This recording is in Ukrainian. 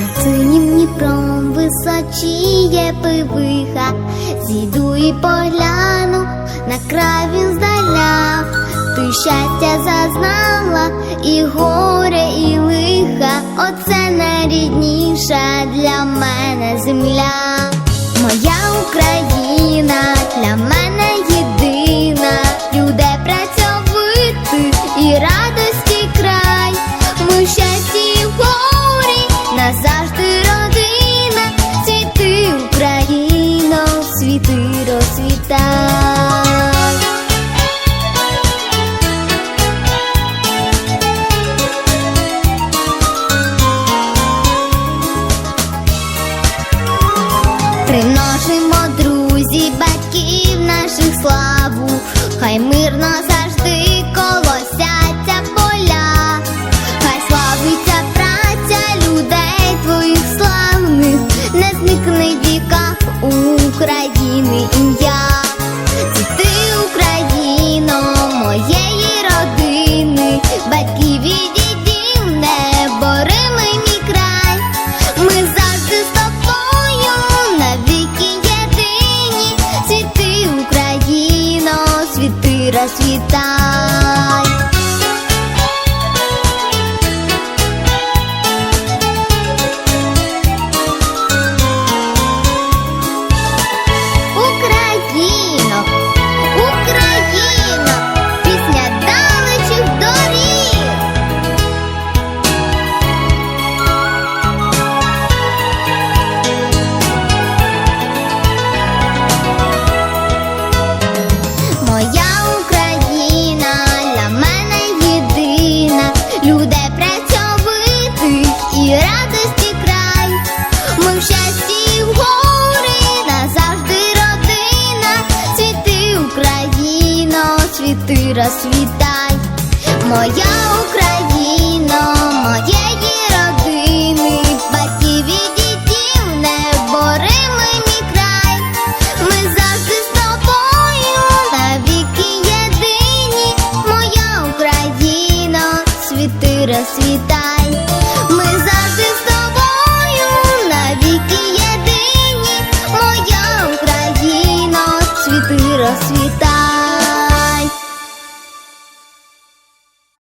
Над синім Дніпром височіє пивиха, зійду і погляну, на край він здаля, ти щастя зазнала, і горе, і лиха, оце найрідніша для мене земля. Розцвітай. Приносимо друзі, батьків наших славу, хай мирно завжди колосяться поля, хай славиться праця людей твоїх славних, не зникне в віках України світи розсвітай, моя Україна, моєї родини, батьків і дітів, неборимий край, ми завжди з тобою, навіки єдині, моя Україна, світи розсвітай.